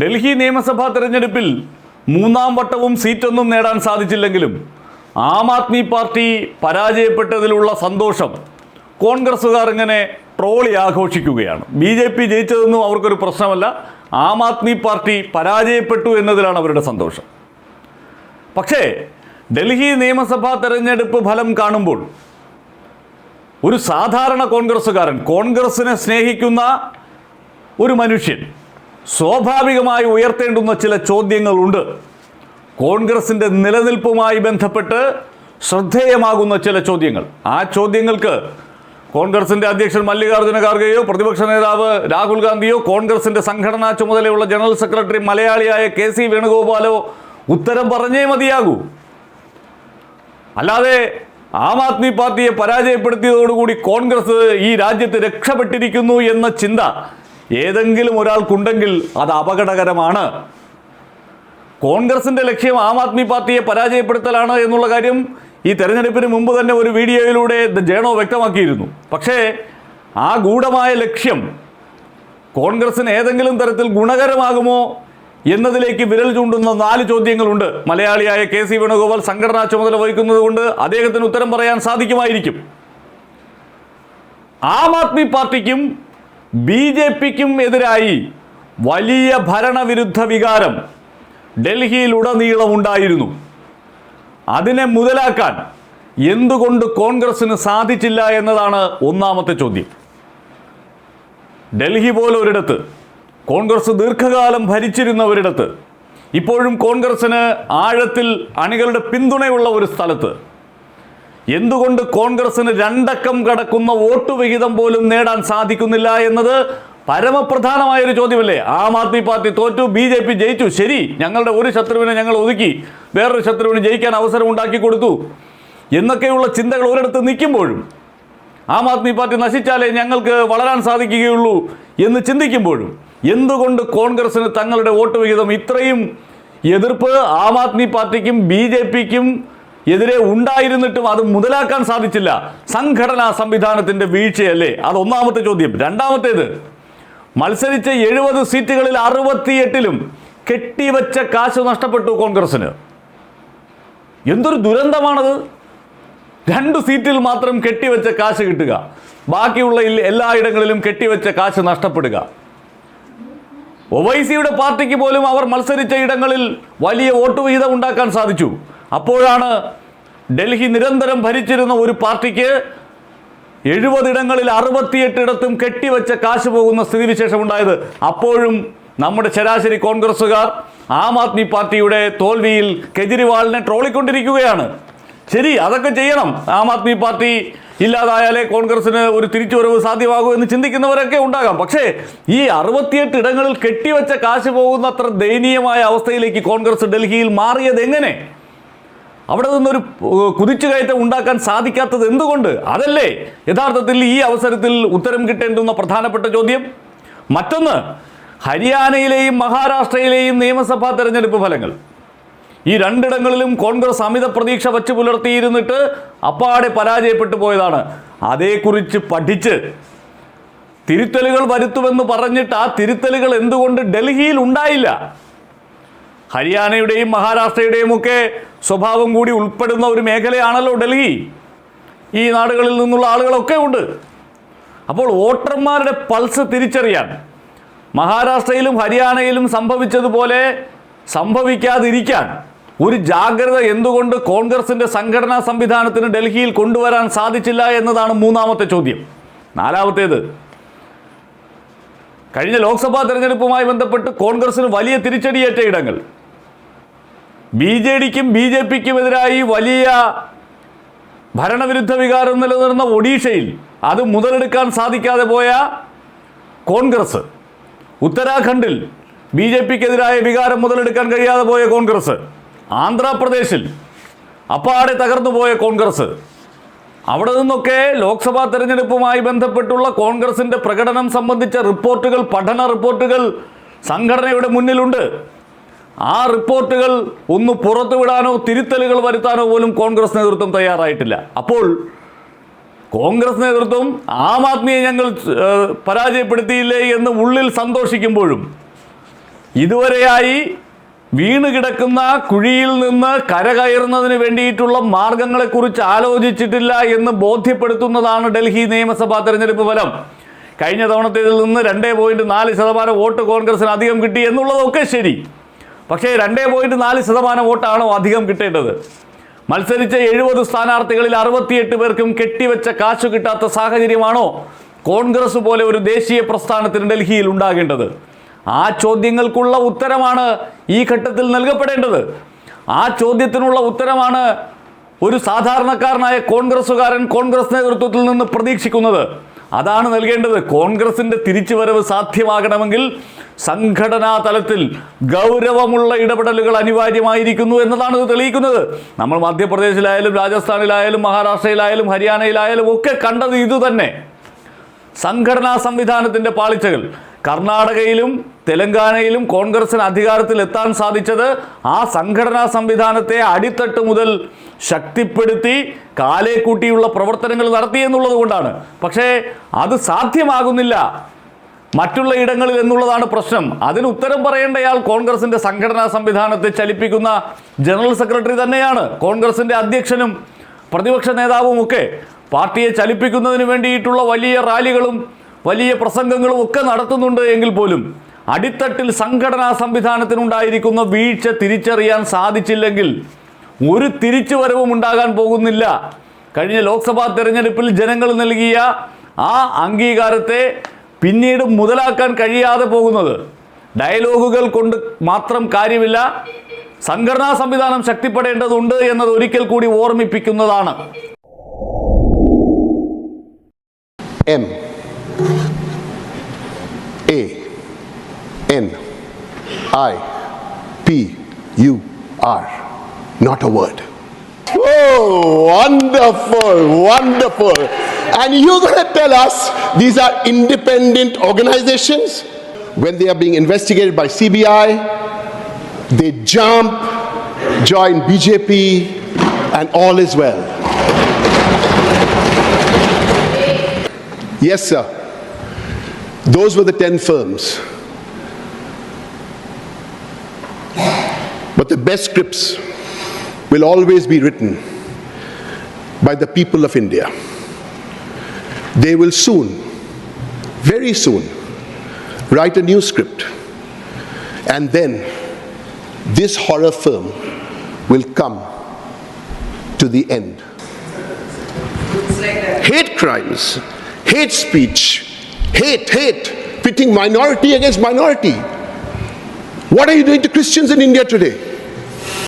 ഡൽഹി നിയമസഭാ തെരഞ്ഞെടുപ്പിൽ മൂന്നാം വട്ടവും സീറ്റൊന്നും നേടാൻ സാധിച്ചില്ലെങ്കിലും ആം ആദ്മി പാർട്ടി പരാജയപ്പെട്ടതിലുള്ള സന്തോഷം കോൺഗ്രസ്സുകാർ ഇങ്ങനെ ട്രോളി ആഘോഷിക്കുകയാണ്. ബി ജെ പി ജയിച്ചതൊന്നും അവർക്കൊരു പ്രശ്നമല്ല. ആം ആദ്മി പാർട്ടി പരാജയപ്പെട്ടു എന്നതിലാണ് അവരുടെ സന്തോഷം. പക്ഷേ ഡൽഹി നിയമസഭാ തെരഞ്ഞെടുപ്പ് ഫലം കാണുമ്പോൾ ഒരു സാധാരണ കോൺഗ്രസ്സുകാരൻ കോൺഗ്രസ്സിനെ സ്നേഹിക്കുന്ന ഒരു മനുഷ്യൻ സ്വാഭാവികമായി ഉയർത്തേണ്ടുന്ന ചില ചോദ്യങ്ങളുണ്ട്. കോൺഗ്രസിന്റെ നിലനിൽപ്പുമായി ബന്ധപ്പെട്ട് ശ്രദ്ധേയമാകുന്ന ചില ചോദ്യങ്ങൾ. ആ ചോദ്യങ്ങൾക്ക് കോൺഗ്രസിന്റെ അധ്യക്ഷൻ മല്ലികാർജുന ഖാർഗെയോ പ്രതിപക്ഷ നേതാവ് രാഹുൽ ഗാന്ധിയോ കോൺഗ്രസിന്റെ സംഘടനാ ചുമതലയുള്ള ജനറൽ സെക്രട്ടറി മലയാളിയായ കെ സി വേണുഗോപാലോ ഉത്തരം പറഞ്ഞേ മതിയാകൂ. അല്ലാതെ ആം ആദ്മി പാർട്ടിയെ പരാജയപ്പെടുത്തിയതോടുകൂടി കോൺഗ്രസ് ഈ രാജ്യത്ത് രക്ഷപ്പെട്ടിരിക്കുന്നു എന്ന ചിന്ത ഏതെങ്കിലും ഒരാൾക്കുണ്ടെങ്കിൽ അത് അപകടകരമാണ്. കോൺഗ്രസിന്റെ ലക്ഷ്യം ആം ആദ്മി പാർട്ടിയെ പരാജയപ്പെടുത്തലാണ് എന്നുള്ള കാര്യം ഈ തെരഞ്ഞെടുപ്പിന് മുമ്പ് തന്നെ ഒരു വീഡിയോയിലൂടെ ജേണോ വ്യക്തമാക്കിയിരുന്നു. പക്ഷേ ആ ഗൂഢമായ ലക്ഷ്യം കോൺഗ്രസിന് ഏതെങ്കിലും തരത്തിൽ ഗുണകരമാകുമോ എന്നതിലേക്ക് വിരൽ ചൂണ്ടുന്ന നാല് ചോദ്യങ്ങളുണ്ട്. മലയാളിയായ കെ സി വേണുഗോപാൽ സംഘടനാ ചുമതല വഹിക്കുന്നത് കൊണ്ട് അദ്ദേഹത്തിന് ഉത്തരം പറയാൻ സാധിക്കുമായിരിക്കും. ആം ആദ്മി പാർട്ടിക്കും ബി ജെ പിക്കും എതിരായി വലിയ ഭരണവിരുദ്ധ വികാരം ഡൽഹിയിലുടനീളം ഉണ്ടായിരുന്നു അതിനെ മുതലാക്കാൻ എന്തുകൊണ്ട് കോൺഗ്രസിന് സാധിച്ചില്ല എന്നതാണ് ഒന്നാമത്തെ ചോദ്യം. ഡൽഹി പോലെ ഒരിടത്ത് കോൺഗ്രസ് ദീർഘകാലം ഭരിച്ചിരുന്ന ഒരിടത്ത് ഇപ്പോഴും കോൺഗ്രസിന് ആഴത്തിൽ അണികളുടെ പിന്തുണയുള്ള ഒരു സ്ഥലത്ത് എന്തുകൊണ്ട് കോൺഗ്രസിന് രണ്ടക്കം കടക്കുന്ന വോട്ട് വിഹിതം പോലും നേടാൻ സാധിക്കുന്നില്ല എന്നത് പരമപ്രധാനമായ ഒരു ചോദ്യമല്ലേ? ആം ആദ്മി പാർട്ടി തോറ്റു ബി ജെ പി ജയിച്ചു. ശരി ഞങ്ങളുടെ ഒരു ശത്രുവിനെ ഞങ്ങൾ ഒതുക്കി വേറൊരു ശത്രുവിന് ജയിക്കാൻ അവസരം ഉണ്ടാക്കി കൊടുത്തു. എന്നൊക്കെയുള്ള ചിന്തകൾ ഒരിടത്ത് നിൽക്കുമ്പോഴും ആം ആദ്മി പാർട്ടി നശിച്ചാലേ ഞങ്ങൾക്ക് വളരാൻ സാധിക്കുകയുള്ളൂ എന്ന് ചിന്തിക്കുമ്പോഴും എന്തുകൊണ്ട് കോൺഗ്രസിന് തങ്ങളുടെ വോട്ട് വിഹിതം ഇത്രയും എതിർപ്പ് ആം ആദ്മി പാർട്ടിക്കും ബി ജെ പിക്കും എതിരെ ഉണ്ടായിരുന്നിട്ടും അത് മുതലാക്കാൻ സാധിച്ചില്ല. സംഘടനാ സംവിധാനത്തിന്റെ വീഴ്ചയല്ലേ? അത് ഒന്നാമത്തെ ചോദ്യം. രണ്ടാമത്തേത് മത്സരിച്ച എഴുപത് സീറ്റുകളിൽ അറുപത്തിയെട്ടിലും കെട്ടിവെച്ച കാശ് നഷ്ടപ്പെട്ടു കോൺഗ്രസിന് എന്തൊരു ദുരന്തമാണത്? രണ്ട് സീറ്റിൽ മാത്രം കെട്ടിവെച്ച കാശ് കിട്ടുക. ബാക്കിയുള്ള എല്ലായിടങ്ങളിലും കെട്ടിവെച്ച കാശ് നഷ്ടപ്പെടുക. ഒവൈസിയുടെ പാർട്ടിക്ക് പോലും അവർ മത്സരിച്ച ഇടങ്ങളിൽ വലിയ വോട്ട് വിഹിതം ഉണ്ടാക്കാൻ സാധിച്ചു. അപ്പോഴാണ് ഡൽഹി നിരന്തരം ഭരിച്ചിരുന്ന ഒരു പാർട്ടിക്ക് എഴുപതിടങ്ങളിൽ അറുപത്തിയെട്ടിടത്തും കെട്ടിവെച്ച കാശ് പോകുന്ന സ്ഥിതിവിശേഷം ഉണ്ടായത്. അപ്പോഴും നമ്മുടെ ശരാശരി കോൺഗ്രസ്സുകാർ ആം ആദ്മി പാർട്ടിയുടെ തോൽവിയിൽ കെജ്രിവാളിനെ ട്രോളിക്കൊണ്ടിരിക്കുകയാണ്. ശരി അതൊക്കെ ചെയ്യണം. ആം ആദ്മി പാർട്ടി ഇല്ലാതായാലേ കോൺഗ്രസിന് ഒരു തിരിച്ചുവരവ് സാധ്യമാകൂ എന്ന് ചിന്തിക്കുന്നവരൊക്കെ ഉണ്ടാകാം. പക്ഷേ ഈ അറുപത്തിയെട്ട് ഇടങ്ങളിൽ കെട്ടിവെച്ച കാശ് പോകുന്ന അത്ര ദയനീയമായ അവസ്ഥയിലേക്ക് കോൺഗ്രസ് ഡൽഹിയിൽ മാറിയത് എങ്ങനെ അവിടെ നിന്നൊരു കുതിച്ചു കുതിച്ചുകയറ്റം ഉണ്ടാക്കാൻ സാധിക്കാത്തത് എന്തുകൊണ്ട്? അതല്ലേ യഥാർത്ഥത്തിൽ ഈ അവസരത്തിൽ ഉത്തരം കിട്ടേണ്ടുന്ന പ്രധാനപ്പെട്ട ചോദ്യം. മറ്റൊന്ന് ഹരിയാനയിലെയും മഹാരാഷ്ട്രയിലെയും നിയമസഭാ തെരഞ്ഞെടുപ്പ് ഫലങ്ങൾ. ഈ രണ്ടിടങ്ങളിലും കോൺഗ്രസ് അമിത പ്രതീക്ഷ വച്ച് പുലർത്തിയിരുന്നിട്ട് അപ്പാടെ പരാജയപ്പെട്ടു പോയതാണ്. അതേക്കുറിച്ച് പഠിച്ച് തിരുത്തലുകൾ വരുത്തുമെന്ന് പറഞ്ഞിട്ട് ആ തിരുത്തലുകൾ എന്തുകൊണ്ട് ഡൽഹിയിൽ ഉണ്ടായില്ല? ഹരിയാനയുടെയും മഹാരാഷ്ട്രയുടെയും ഒക്കെ സ്വഭാവം കൂടി ഉൾപ്പെടുന്ന ഒരു മേഖലയാണല്ലോ ഡൽഹി. ഈ നാടുകളിൽ നിന്നുള്ള ആളുകളൊക്കെ ഉണ്ട്. അപ്പോൾ വോട്ടർമാരുടെ പൾസ് തിരിച്ചറിയാൻ മഹാരാഷ്ട്രയിലും ഹരിയാനയിലും സംഭവിച്ചതുപോലെ സംഭവിക്കാതിരിക്കാൻ ഒരു ജാഗ്രത എന്തുകൊണ്ട് കോൺഗ്രസിന്റെ സംഘടനാ സംവിധാനത്തിന് ഡൽഹിയിൽ കൊണ്ടുവരാൻ സാധിച്ചില്ല എന്നതാണ് മൂന്നാമത്തെ ചോദ്യം. നാലാമത്തേത് കഴിഞ്ഞ ലോക്സഭാ തെരഞ്ഞെടുപ്പുമായി ബന്ധപ്പെട്ട് കോൺഗ്രസിന് വലിയ തിരിച്ചടിയേറ്റ ഇടങ്ങൾ. ബി ജെ ഡിക്കും ബി ജെ പിക്കും എതിരായി വലിയ ഭരണവിരുദ്ധ വികാരം നിലനിർന്ന ഒഡീഷയിൽ അത് മുതലെടുക്കാൻ സാധിക്കാതെ പോയ കോൺഗ്രസ്. ഉത്തരാഖണ്ഡിൽ ബി ജെ പിക്കെതിരായ വികാരം മുതലെടുക്കാൻ കഴിയാതെ പോയ കോൺഗ്രസ്. ആന്ധ്രാപ്രദേശിൽ അപ്പാടെ തകർന്നു പോയ കോൺഗ്രസ്. അവിടെ നിന്നൊക്കെ ലോക്സഭാ തെരഞ്ഞെടുപ്പുമായി ബന്ധപ്പെട്ടുള്ള കോൺഗ്രസിന്റെ പ്രകടനം സംബന്ധിച്ച റിപ്പോർട്ടുകൾ പഠന റിപ്പോർട്ടുകൾ സംഘടനയുടെ മുന്നിലുണ്ട്. ആ റിപ്പോർട്ടുകൾ ഒന്ന് പുറത്തുവിടാനോ തിരുത്തലുകൾ വരുത്താനോ പോലും കോൺഗ്രസ് നേതൃത്വം തയ്യാറായിട്ടില്ല. അപ്പോൾ കോൺഗ്രസ് നേതൃത്വം ആം ആദ്മിയെ ഞങ്ങൾ പരാജയപ്പെടുത്തിയില്ലേ എന്ന് ഉള്ളിൽ സന്തോഷിക്കുമ്പോഴും ഇതുവരെയായി വീണ് കിടക്കുന്ന കുഴിയിൽ നിന്ന് കരകയറുന്നതിന് വേണ്ടിയിട്ടുള്ള മാർഗങ്ങളെക്കുറിച്ച് ആലോചിച്ചിട്ടില്ല എന്ന് ബോധ്യപ്പെടുത്തുന്നതാണ് ഡൽഹി നിയമസഭാ തെരഞ്ഞെടുപ്പ് ഫലം. കഴിഞ്ഞ തവണത്തേതിൽ നിന്ന് രണ്ടേ പോയിന്റ് നാല് ശതമാനം വോട്ട് കോൺഗ്രസിന് അധികം കിട്ടി എന്നുള്ളതൊക്കെ ശരി. പക്ഷേ രണ്ടേ പോയിന്റ് നാല് ശതമാനം വോട്ടാണോ അധികം കിട്ടേണ്ടത്? മത്സരിച്ച എഴുപത് സ്ഥാനാർത്ഥികളിൽ അറുപത്തിയെട്ട് പേർക്കും കെട്ടിവെച്ച കാശു കിട്ടാത്ത സാഹചര്യമാണോ കോൺഗ്രസ് പോലെ ഒരു ദേശീയ പ്രസ്ഥാനത്തിന് ഡൽഹിയിൽ ഉണ്ടാകേണ്ടത്? ആ ചോദ്യങ്ങൾക്കുള്ള ഉത്തരമാണ് ഈ ഘട്ടത്തിൽ നൽകപ്പെടേണ്ടത്. ആ ചോദ്യത്തിനുള്ള ഉത്തരമാണ് ഒരു സാധാരണക്കാരനായ കോൺഗ്രസ്സുകാരൻ കോൺഗ്രസ് നേതൃത്വത്തിൽ നിന്ന് പ്രതീക്ഷിക്കുന്നത്. അതാണ് നൽകേണ്ടത്. കോൺഗ്രസിന്റെ തിരിച്ചുവരവ് സാധ്യമാകണമെങ്കിൽ സംഘടനാ തലത്തിൽ ഗൗരവമുള്ള ഇടപെടലുകൾ അനിവാര്യമായിരിക്കുന്നു എന്നതാണ് ഇത് തെളിയിക്കുന്നത്. നമ്മൾ മധ്യപ്രദേശിലായാലും രാജസ്ഥാനിലായാലും മഹാരാഷ്ട്രയിലായാലും ഹരിയാനയിലായാലും ഒക്കെ കണ്ടത് ഇതുതന്നെ സംഘടനാ സംവിധാനത്തിന്റെ പാളിച്ചകൾ. കർണാടകയിലും തെലങ്കാനയിലും കോൺഗ്രസിന് അധികാരത്തിൽ എത്താൻ സാധിച്ചത് ആ സംഘടനാ സംവിധാനത്തെ അടിത്തട്ട് മുതൽ ശക്തിപ്പെടുത്തി കാലേക്കൂട്ടിയുള്ള പ്രവർത്തനങ്ങൾ നടത്തി എന്നുള്ളത് കൊണ്ടാണ്. പക്ഷേ അത് സാധ്യമാകുന്നില്ല. മറ്റുള്ള ഇടങ്ങളിൽ എന്നുള്ളതാണ് പ്രശ്നം. അതിന് ഉത്തരം പറയേണ്ടയാൾ കോൺഗ്രസിന്റെ സംഘടനാ സംവിധാനത്തെ ചലിപ്പിക്കുന്ന ജനറൽ സെക്രട്ടറി തന്നെയാണ്. കോൺഗ്രസിന്റെ അധ്യക്ഷനും പ്രതിപക്ഷ നേതാവും ഒക്കെ പാർട്ടിയെ ചലിപ്പിക്കുന്നതിന് വേണ്ടിയിട്ടുള്ള വലിയ റാലികളും വലിയ പ്രസംഗങ്ങളും ഒക്കെ നടത്തുന്നുണ്ട് എങ്കിൽ പോലും അടിത്തട്ടിൽ സംഘടനാ സംവിധാനത്തിനുണ്ടായിരിക്കുന്ന വീഴ്ച തിരിച്ചറിയാൻ സാധിച്ചില്ലെങ്കിൽ ഒരു തിരിച്ചുവരവും ഉണ്ടാകാൻ പോകുന്നില്ല. കഴിഞ്ഞ ലോക്സഭാ തെരഞ്ഞെടുപ്പിൽ ജനങ്ങൾ നൽകിയ ആ അംഗീകാരത്തെ പിന്നീട് മുതലാക്കാൻ കഴിയാതെ പോകുന്നത്. ഡയലോഗുകൾ കൊണ്ട് മാത്രം കാര്യമില്ല സംഘടനാ സംവിധാനം ശക്തിപ്പെടേണ്ടതുണ്ട് എന്നത് ഒരിക്കൽ കൂടി ഓർമ്മിപ്പിക്കുന്നതാണ്. M. A. N. I. P. U. R. Not a word oh wonderful wonderful. And you're going to tell us these are independent organizations? When they are being investigated by CBI, they jump, join BJP, and all is well. Yes, sir. Those were the 10 firms. But the best scripts will always be written by the people of India. They will soon, very soon, write a new script. And then this horror film will come to the end. Hate crimes, hate speech, hate, hate, pitting minority against minority. What are you doing to Christians in India today?